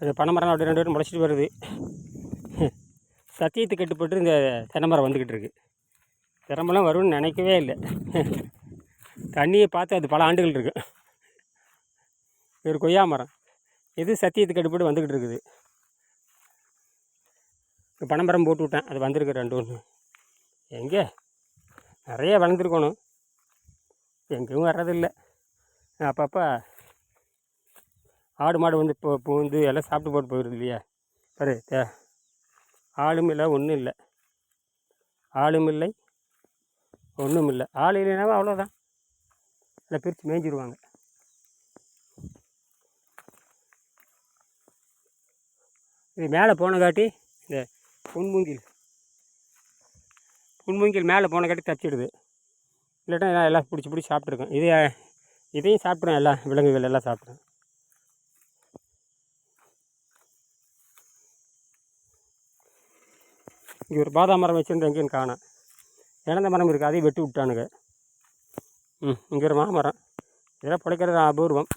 அது பனைமரம் அப்படி ரெண்டு பேரும் முளைச்சிட்டு வருது சத்தியத்துக்கு கட்டுப்பட்டு இந்த தென்னை மரம் வந்துக்கிட்டு இருக்குது திறமெல்லாம் வரும்னு நினைக்கவே இல்லை. தண்ணியை பார்த்து அது பல ஆண்டுகள் இருக்கு. ஒரு கொய்யா மரம். இது சத்தியத்துக்கு கட்டுப்பட்டு வந்துக்கிட்டு இருக்குது? இப்போ போட்டு விட்டேன். அது வந்திருக்கு ரெண்டு ஒன்று எங்கே? நிறைய வளர்ந்துருக்கணும். எங்கேயும் வர்றதில்லை. அப்பப்போ ஆடு மாடு வந்து இப்போ பூந்து எல்லாம் சாப்பிட்டு போட்டு போயிடுது இல்லையா? பாரு தே ஆளும் இல்லை ஒன்றும் இல்லை. ஆளும் இல்லை ஒன்றும் இல்லை. ஆள் இல்லைனாவே அவ்வளோதான் எல்லாம் பிரித்து மேய்ஞ்சிருவாங்க. இது மேலே போன காட்டி இந்த புன்முங்கில் புன்முங்கில் மேலே போன காட்டி இல்லாட்டா எல்லாம் பிடிச்சி பிடிச்சி சாப்பிட்ருக்கேன் இதே இதையும் சாப்பிட்றேன் எல்லா விலங்குகள் எல்லாம் சாப்பிட்றேன். இங்கே ஒரு பாதாம் மரம் வச்சுருந்து எங்கேயும் காணோம். இழந்த மரம் இருக்குது அதையும் வெட்டி விட்டானுங்க. ம் இங்கே ஒரு மாமரம். இதெல்லாம் பிழைக்கிறது அபூர்வம்.